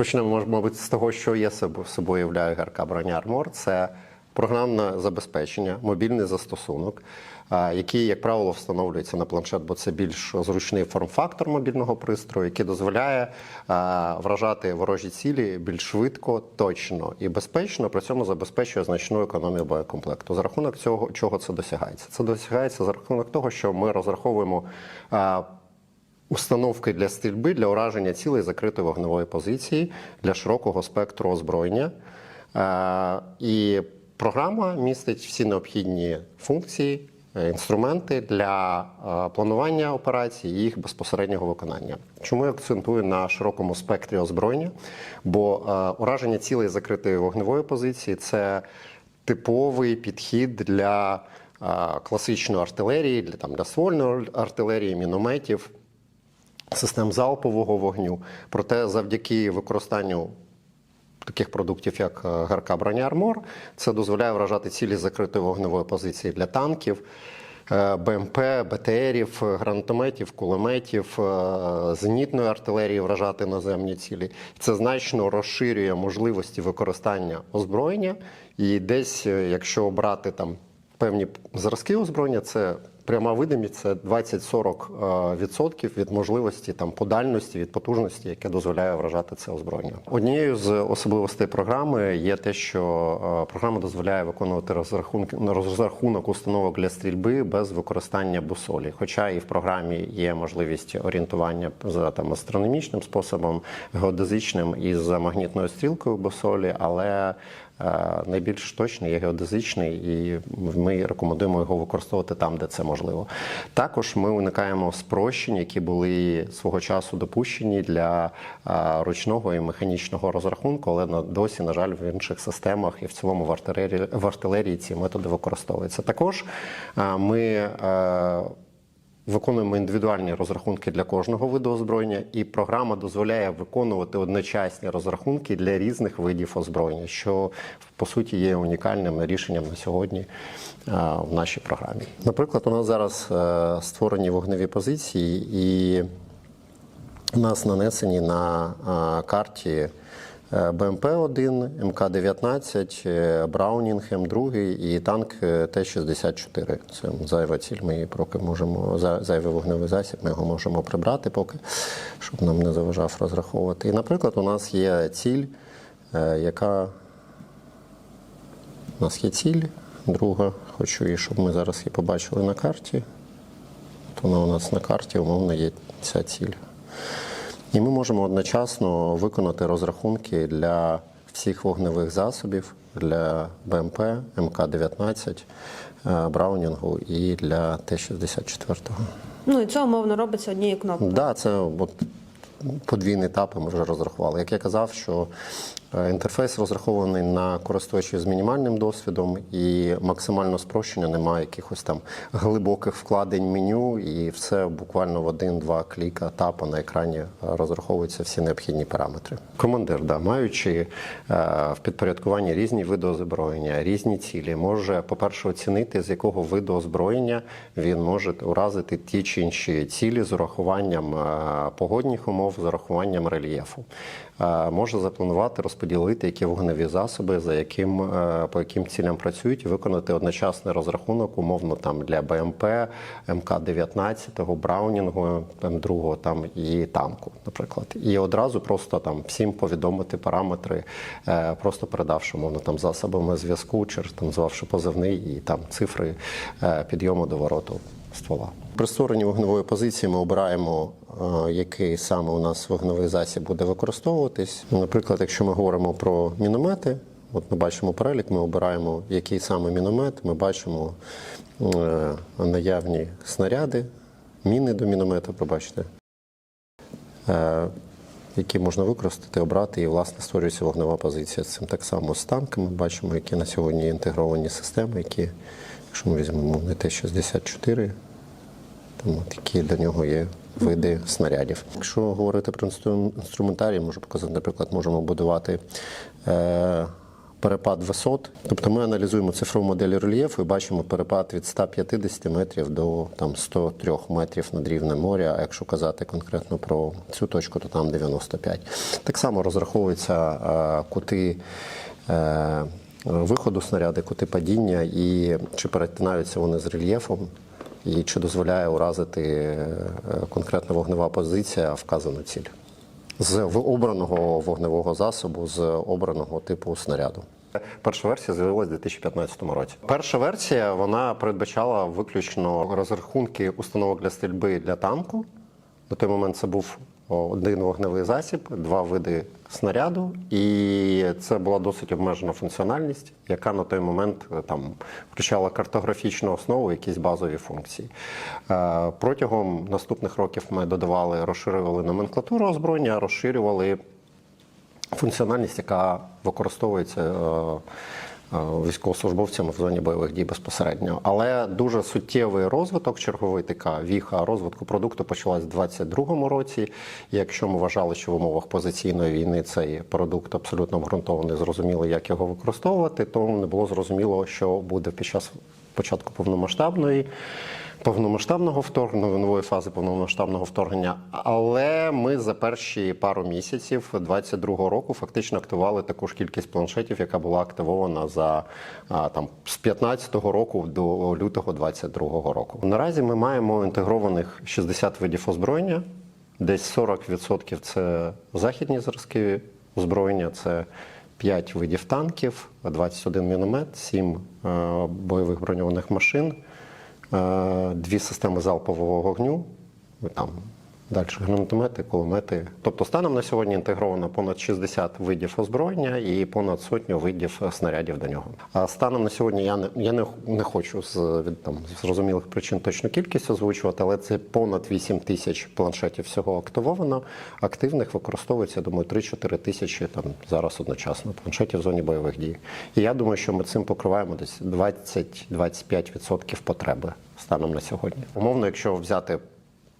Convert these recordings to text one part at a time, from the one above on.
Почнемо, мабуть, з того, що собо- собою являє ГРК броня Армор. Це програмне забезпечення, мобільний застосунок, який, як правило, встановлюється на планшет, бо це більш зручний форм-фактор мобільного пристрою, який дозволяє вражати ворожі цілі більш швидко, точно і безпечно. При цьому забезпечує значну економію боєкомплекту. За рахунок цього, чого це досягається? Це досягається за рахунок того, що ми розраховуємо. Установки для стрільби для ураження цілей закритої вогневої позиції для широкого спектру озброєння. Е, І програма містить всі необхідні функції, е, інструменти для е, планування операцій і їх безпосереднього виконання. Чому я акцентую на широкому спектрі озброєння? Бо ураження цілей закритої вогневої позиції це типовий підхід для класичної артилерії, для там для ствольної артилерії, мінометів систем залпового вогню. Проте завдяки використанню таких продуктів, як е, ГРК броня Армор, це дозволяє вражати цілі закритої вогневої позиції для танків. е, БМП, БТРів, гранатометів, кулеметів, е, зенітної артилерії вражати наземні цілі. Це значно розширює можливості використання озброєння. І десь, якщо обрати там певні зразки озброєння, це пряма видимість це 20-40% відсотків від можливості там по дальності, від потужності, яке дозволяє вражати це озброєння. Однією з особливостей програми є те, що е, програма дозволяє виконувати розрахунки розрахунок установок для стрільби без використання бусолі. Хоча і в програмі є можливість орієнтування за там астрономічним способом, геодезичним і за магнітною стрілкою бусолі, але Е, найбільш точний є геодезичний, і ми рекомендуємо його використовувати там, де це можливо. Також ми уникаємо спрощень, які були свого часу допущені для е, ручного і механічного розрахунку, але досі, на жаль, в інших системах і в цілому в артилерії, в артилерії ці методи використовуються. Також е, ми е, Виконуємо індивідуальні розрахунки для кожного виду озброєння, і програма дозволяє виконувати одночасні розрахунки для різних видів озброєння, що по суті є унікальним рішенням на сьогодні в нашій програмі. Наприклад, у нас зараз е, створені вогневі позиції, і у нас нанесені на карті. Е, БМП-1, МК-19, е, Браунінг М2 і танк е, Т-64. Це зайва ціль. Ми її поки можемо зайвий вогневий засіб. Ми його можемо прибрати поки, щоб нам не заважав розраховувати. І, наприклад, у нас є ціль, е, яка у нас є ціль. Друга, хочу її, щоб ми зараз її побачили на карті. От вона у нас на карті, умовно, є ця ціль. І ми можемо одночасно виконати розрахунки для всіх вогневих засобів для БМП, МК-19, е, Браунінгу і для Т-64. Ну і це умовно робиться однією кнопкою. Да, це от подвійні етапи ми вже розрахували. Як я казав, що інтерфейс розрахований на користувачів з мінімальним досвідом і максимально спрощення, немає якихось там глибоких вкладень меню, і все буквально в один-два кліка тапа на екрані е, розраховуються всі необхідні параметри. Командир, да, маючи е, в підпорядкуванні різні види озброєння, різні цілі, може, по-перше, оцінити, з якого виду озброєння він може уразити ті чи інші цілі з урахуванням е, погодних умов, з урахуванням рельєфу. Може запланувати, розподілити, які вогневі засоби, за яким, е, по яким цілям працюють, і виконати одночасний розрахунок, умовно там для БМП, МК-19, Браунінгу, М2 там і танку, наприклад. І одразу просто там всім повідомити параметри, е, просто передавши умовно там засобами зв'язку, чи там звавши позивний і там цифри е, підйому до вороту ствола. При створенні вогневої позиції ми обираємо, е, який саме у нас вогневий засіб буде використовуватись. Наприклад, якщо ми говоримо про міномети, от ми бачимо перелік, ми обираємо, який саме міномет, ми бачимо е, наявні снаряди, міни до міномета, пробачте, е, які можна використати, обрати і, власне, створюється вогнева позиція. Цим так само з танками бачимо, які на сьогодні інтегровані системи, які, якщо ми візьмемо не Т-64, там от які до нього є види снарядів. Якщо говорити про інстру- інструментарій, можу показати, наприклад, можемо будувати е, перепад висот. Тобто ми аналізуємо цифрову модель рельєфу і бачимо перепад від 150 метрів до там, 103 метрів над рівнем моря. А якщо казати конкретно про цю точку, то там 95. Так само розраховуються е, кути. Виходу снаряди, кути падіння, і чи перетинаються вони з рельєфом, і чи дозволяє уразити е, конкретна вогнева позиція вказану ціль з обраного вогневого засобу, з обраного типу снаряду. Перша версія з'явилася у 2015 році. Перша версія вона передбачала виключно розрахунки установок для стрільби для танку. На той момент це був один вогневий засіб, два види снаряду, і це була досить обмежена функціональність, яка на той момент е, там включала картографічну основу, якісь базові функції. Е, Протягом наступних років ми додавали, розширювали номенклатуру озброєння, розширювали функціональність, яка використовується е, військовослужбовцями в зоні бойових дій безпосередньо. Але дуже суттєвий розвиток, черговий така віха розвитку продукту почалась в 2022 році. І якщо ми вважали, що в умовах позиційної війни цей продукт абсолютно обґрунтований, зрозуміло, як його використовувати, то не було зрозуміло, що буде під час початку повномасштабної. Повномасштабного вторгнення, нової фази повномасштабного вторгнення, але ми за перші пару місяців 22-го року фактично активували таку ж кількість планшетів, яка була активована за там з 15-го року до лютого 22-го року. Наразі ми маємо інтегрованих 60 видів озброєння, десь 40% це західні зразки озброєння, це 5 видів танків, 21 міномет, 7 е, бойових броньованих машин. Е, дві системи залпового вогню, там далі гранатомети, кулемети. Тобто станом на сьогодні інтегровано понад 60 видів озброєння і понад сотню видів снарядів до нього. А станом на сьогодні я не я не, не хочу з від там зрозумілих причин точну кількість озвучувати, але це понад 8 тисяч планшетів всього активовано. Активних використовується, думаю, 3-4 тисячі там зараз одночасно планшетів в зоні бойових дій. І я думаю, що ми цим покриваємо десь 20-25% потреби станом на сьогодні. Умовно, якщо взяти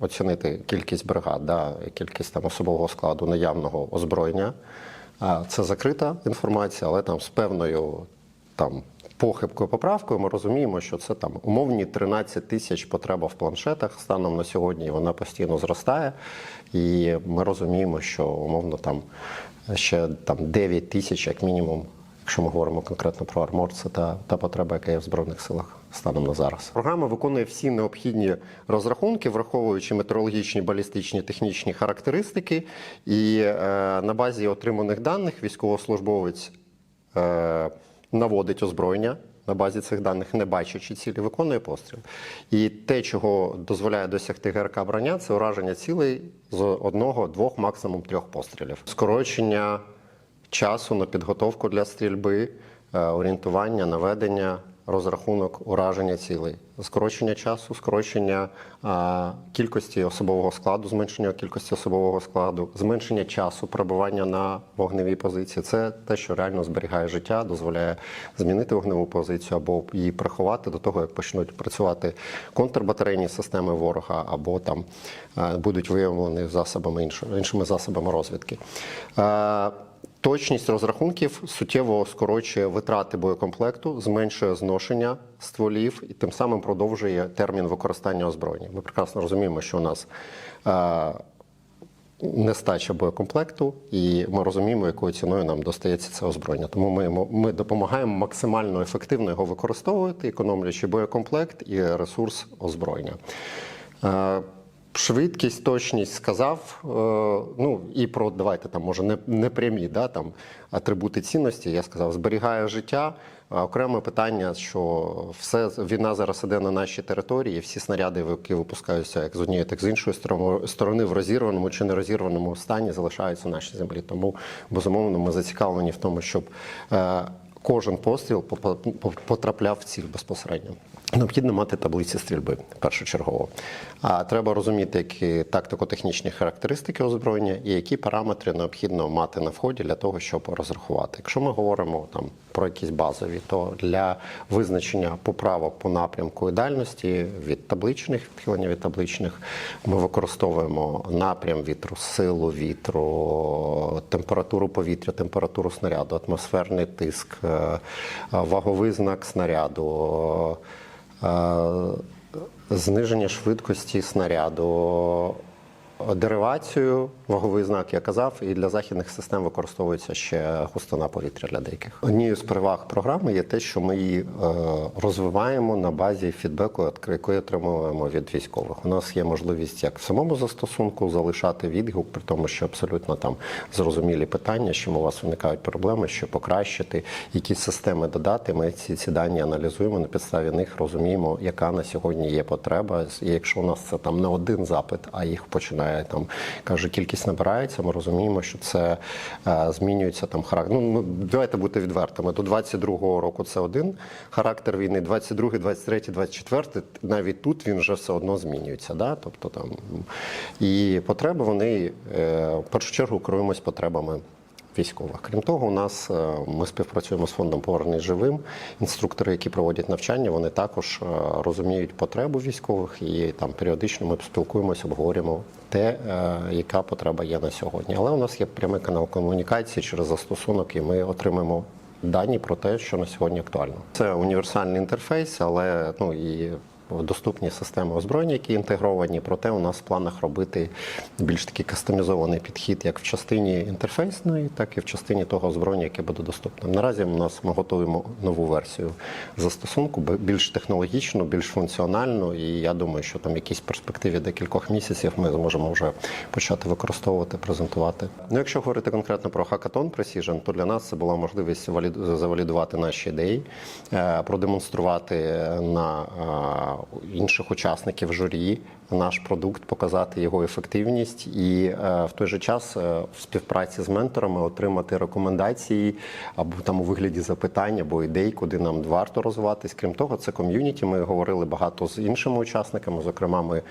оцінити кількість бригад, да, кількість там особового складу наявного озброєння. Це закрита інформація, але там з певною там похибкою поправкою ми розуміємо, що це там умовні 13 тисяч потреба в планшетах станом на сьогодні. Вона постійно зростає, і ми розуміємо, що умовно там ще там 9 тисяч, як мінімум. Якщо ми говоримо конкретно про армор, це та, та потреба, яка є в збройних силах станом на зараз. Програма виконує всі необхідні розрахунки, враховуючи метеорологічні, балістичні, технічні характеристики. І е, на базі отриманих даних військовослужбовець е, наводить озброєння. На базі цих даних, не бачачи цілі, виконує постріл. І те, чого дозволяє досягти ГРК броня, це ураження цілей з одного, двох, максимум трьох пострілів. Скорочення часу на підготовку для стрільби, е, орієнтування, наведення, розрахунок, ураження цілей, скорочення часу, скорочення кількості особового складу, зменшення кількості особового складу, зменшення часу перебування на вогневій позиції. Це те, що реально зберігає життя, дозволяє змінити вогневу позицію або її приховати до того, як почнуть працювати контрбатарейні системи ворога, або там е, будуть виявлені засобами іншими засобами розвідки. Е, Точність розрахунків суттєво скорочує витрати боєкомплекту, зменшує зношення стволів і тим самим продовжує термін використання озброєння. Ми прекрасно розуміємо, що у нас е, нестача боєкомплекту, і ми розуміємо, якою ціною нам достається це озброєння. Тому ми, ми допомагаємо максимально ефективно його використовувати, економлюючи боєкомплект і ресурс озброєння. Швидкість, точність сказав. е, Ну і про давайте там може не, не прямі да, там, атрибути цінності. Я сказав, зберігає життя. Окреме питання, що все війна зараз іде на нашій території. Всі снаряди, які випускаються як з однієї, так з іншої сторони, в розірваному чи не розірваному стані, залишаються в нашій землі. Тому безумовно ми зацікавлені в тому, щоб е, кожен постріл потрапляв в ціль безпосередньо. Необхідно мати таблиці стрільби першочергово. А треба розуміти, які тактико-технічні характеристики озброєння і які параметри необхідно мати на вході для того, щоб розрахувати. Якщо ми говоримо там про якісь базові, то для визначення поправок по напрямку і дальності від табличних відхилення від табличних ми використовуємо напрям вітру, силу вітру, температуру повітря, температуру снаряду, атмосферний тиск, е, ваговий знак снаряду. Е, Зниження швидкості снаряду, деривацію, ваговий знак, я казав, і для західних систем використовується ще густина повітря для деяких. Однією з переваг програми є те, що ми її е, розвиваємо на базі фідбеку, який отримуємо від військових. У нас є можливість як в самому застосунку залишати відгук, при тому, що абсолютно там зрозумілі питання, чим у вас виникають проблеми, що покращити, які системи додати. Ми ці, ці дані аналізуємо на підставі них, розуміємо, яка на сьогодні є потреба. І якщо у нас це там не один запит, а їх починає там каже, кількість набирається. Ми розуміємо, що це е, змінюється там характер. Ну ну, давайте бути відвертими. До 22-го року це один характер війни, 22-й, 23-й, 24-й, навіть тут він вже все одно змінюється. Да? Тобто там і потреби вони е, в першу чергу керуємось потребами військових. Крім того, у нас е, ми співпрацюємо з фондом Повернись живим. Інструктори, які проводять навчання, вони також е, розуміють потребу військових і там періодично ми спілкуємося, обговорюємо те, е, яка потреба є на сьогодні. Але у нас є прямий канал комунікації через застосунок, і ми отримаємо. Дані про те, що на сьогодні актуально. Це універсальний інтерфейс, але ну і доступні системи озброєння, які інтегровані. Проте у нас в планах робити більш такий кастомізований підхід, як в частині інтерфейсної, так і в частині того озброєння, яке буде доступним. Наразі у нас ми готуємо нову версію застосунку, більш технологічну, більш функціональну. І я думаю, що там в якійсь перспективі декількох місяців ми зможемо вже почати використовувати, презентувати. Ну, якщо говорити конкретно про Hackathon Precision, то для нас це була можливість валід- завалідувати наші ідеї, е, продемонструвати на е, інших учасників журі наш продукт, показати його ефективність і е, в той же час е, в співпраці з менторами отримати рекомендації або там у вигляді запитань або ідей, куди нам варто розвиватись. Крім того, це ком'юніті. Ми говорили багато з іншими учасниками. Зокрема, ми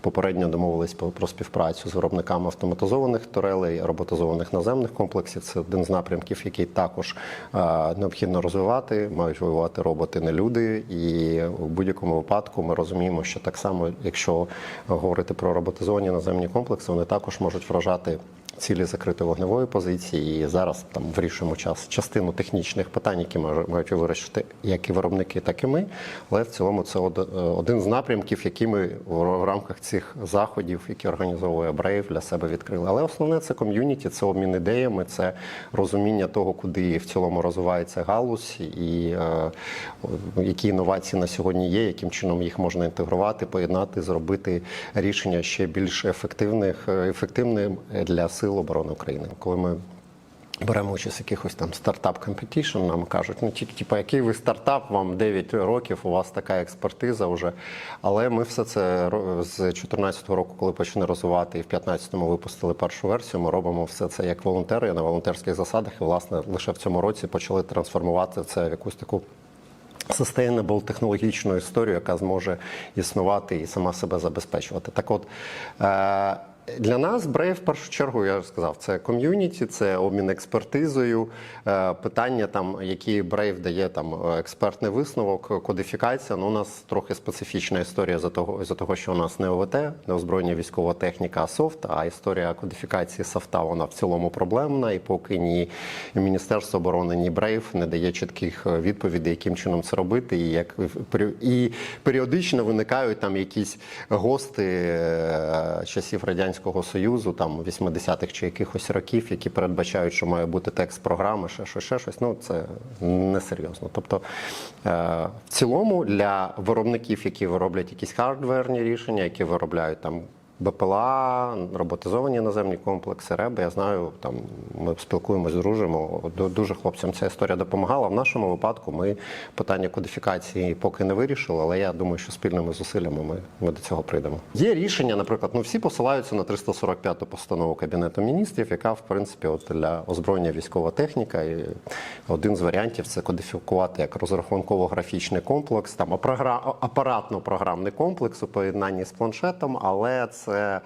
попередньо домовились про, співпрацю з виробниками автоматизованих турелей, роботизованих наземних комплексів. Це один з напрямків, який також е, необхідно розвивати. Мають воювати роботи, не люди. І в будь-якому випадку ми розуміємо, що так само, якщо говорити про роботизовані наземні комплекси, вони також можуть вражати. Цілі закритої вогневої позиції, і зараз там вирішуємо час частину технічних питань, які мають вирішити як і виробники, так і ми. Але в цілому це е, один з напрямків, які ми в рамках цих заходів, які організовує Brave, для себе відкрили. Але основне це ком'юніті, це обмін ідеями, це розуміння того, куди в цілому розвивається галузь, і е, які інновації на сьогодні є, яким чином їх можна інтегрувати, поєднати, зробити рішення ще більш ефективних, е, ефективним для сил оборони України. Коли ми Беремо участь якихось там стартап компетішн, нам кажуть, ну тільки типу, який ви стартап, вам 9 років, у вас така експертиза вже. Але ми все це з 2014 року, коли почали розвивати, і в 2015-му випустили першу версію. Ми робимо все це як волонтери на волонтерських засадах. І власне лише в цьому році почали трансформувати це в якусь таку. Sustainable технологічну історію, яка зможе існувати і сама себе забезпечувати. Так от е- для нас Brave, в першу чергу, я ж сказав, це ком'юніті, це обмін експертизою, е, питання, там, які Brave дає там е, експертний висновок, кодифікація. Ну, у нас трохи специфічна історія за того, за того, що у нас не ОВТ, не озброєння військова техніка, а софт. А історія кодифікації софта вона в цілому проблемна. І поки ні Міністерство оборони, ні Brave не дає чітких е, відповідей, яким чином це робити, і як і періодично виникають там якісь гости часів радянського союзу, там 80-х чи якихось років, які передбачають, що має бути текст програми, ще щось, ще щось. Ну це несерйозно. Тобто, е, в цілому для виробників, які вироблять якісь хардверні рішення, які виробляють там БПЛА, роботизовані наземні комплекси, РЕБ. Я знаю, там ми спілкуємось, дружимо. Ду- Дуже хлопцям ця історія допомагала. В нашому випадку ми питання кодифікації поки не вирішили, але я думаю, що спільними зусиллями ми, ми до цього прийдемо. Є рішення, наприклад, ну всі посилаються на 345-ту постанову Кабінету міністрів, яка в принципі от для озброєння військова техніка. І один з варіантів це кодифікувати як розрахунково-графічний комплекс, там апаратно-програмний комплекс у поєднанні з планшетом, але це. Е,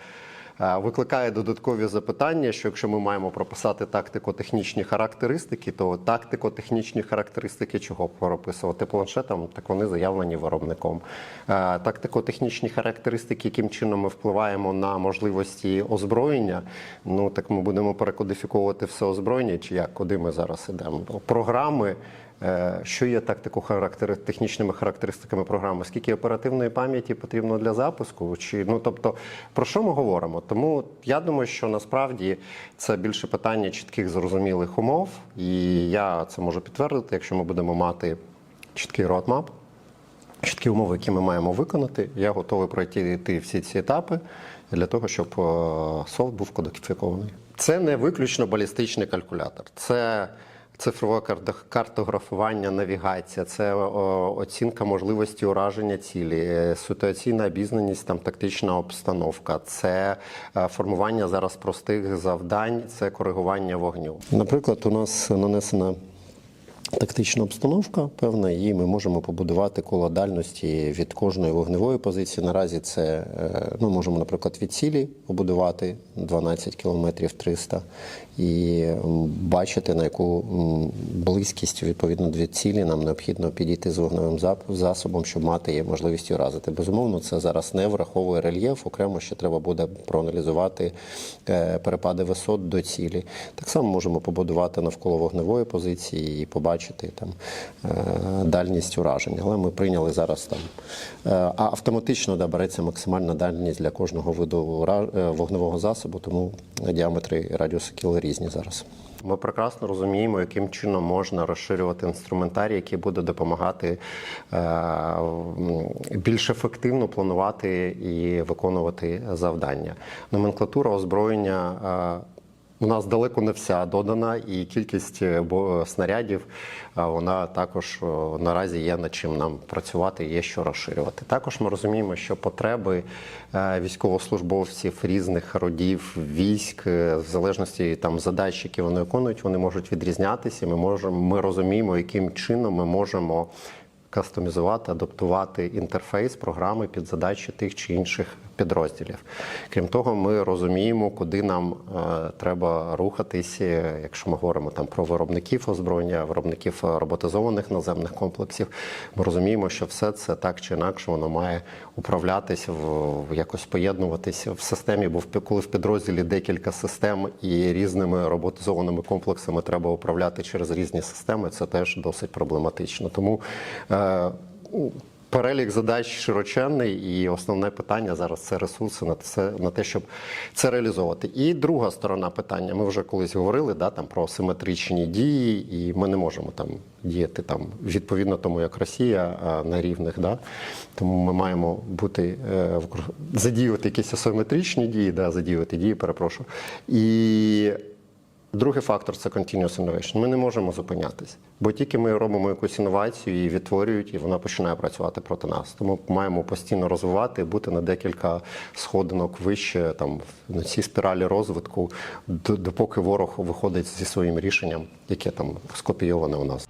Викликає додаткові запитання, що якщо ми маємо прописати тактико-технічні характеристики, то тактико-технічні характеристики чого прописувати планшетом, так вони заявлені виробником. Е, Тактико-технічні характеристики, яким чином ми впливаємо на можливості озброєння, ну так ми будемо перекодифіковувати все озброєння, чи як, куди ми зараз ідемо? Програми. Е, Що є тактико характери технічними характеристиками програми? Скільки оперативної пам'яті потрібно для запуску? Чи ну тобто про що ми говоримо? Тому я думаю, що насправді це більше питання чітких зрозумілих умов, і я це можу підтвердити, якщо ми будемо мати чіткий roadmap, чіткі умови, які ми маємо виконати. Я готовий пройти йти всі ці етапи для того, щоб е, софт був кодифікований. Це не виключно балістичний калькулятор. Це цифрове карто- картографування, навігація, це оцінка можливості ураження цілі, е, ситуаційна обізнаність, там тактична обстановка, це е, формування зараз простих завдань, це коригування вогню. Наприклад, у нас нанесена Тактична обстановка певна, і ми можемо побудувати коло дальності від кожної вогневої позиції. Наразі це е, ну, можемо, наприклад, від цілі побудувати 12 кілометрів 300 і бачити, на яку близькість відповідно від цілі нам необхідно підійти з вогневим засобом, щоб мати можливість уразити. Безумовно, це зараз не враховує рельєф. Окремо ще треба буде проаналізувати е, перепади висот до цілі. Так само можемо побудувати навколо вогневої позиції і побачити там е, дальність ураження. Але ми прийняли зараз там е, а автоматично да, береться максимальна дальність для кожного виду е, вогневого засобу, тому діаметри радіуси кіл різні зараз. Ми прекрасно розуміємо, яким чином можна розширювати інструментарій, який буде допомагати більш ефективно планувати і виконувати завдання. Номенклатура озброєння. У нас далеко не вся додана, і кількість е, снарядів е, вона також е, наразі є над чим нам працювати, є що розширювати. Також ми розуміємо, що потреби військовослужбовців різних родів військ, в залежності там задач, які вони виконують, вони можуть відрізнятися. Ми можемо, ми розуміємо, яким чином ми можемо кастомізувати, адаптувати інтерфейс програми під задачі тих чи інших підрозділів. Крім того, ми розуміємо, куди нам е, треба рухатись, е, якщо ми говоримо там про виробників озброєння, виробників е, роботизованих наземних комплексів. Ми розуміємо, що все це так чи інакше воно має управлятися, в, якось поєднуватися в системі, бо коли в підрозділі декілька систем і різними роботизованими комплексами треба управляти через різні системи, це теж досить проблематично. Тому Перелік задач широченний, і основне питання зараз це ресурси на це на те, щоб це реалізовувати. І друга сторона питання. Ми вже колись говорили да, там, про симетричні дії, і ми не можемо там діяти там відповідно тому, як Росія на рівних. Да? Тому ми маємо бути е, задіювати якісь асиметричні дії, да, задіювати дії, перепрошую. І Другий фактор це continuous innovation. Ми не можемо зупинятись, бо тільки ми робимо якусь інновацію, її відтворюють, і вона починає працювати проти нас. Тому маємо постійно розвивати, і бути на декілька сходинок вище там на цій спіралі розвитку, допоки ворог виходить зі своїм рішенням, яке там скопійоване у нас.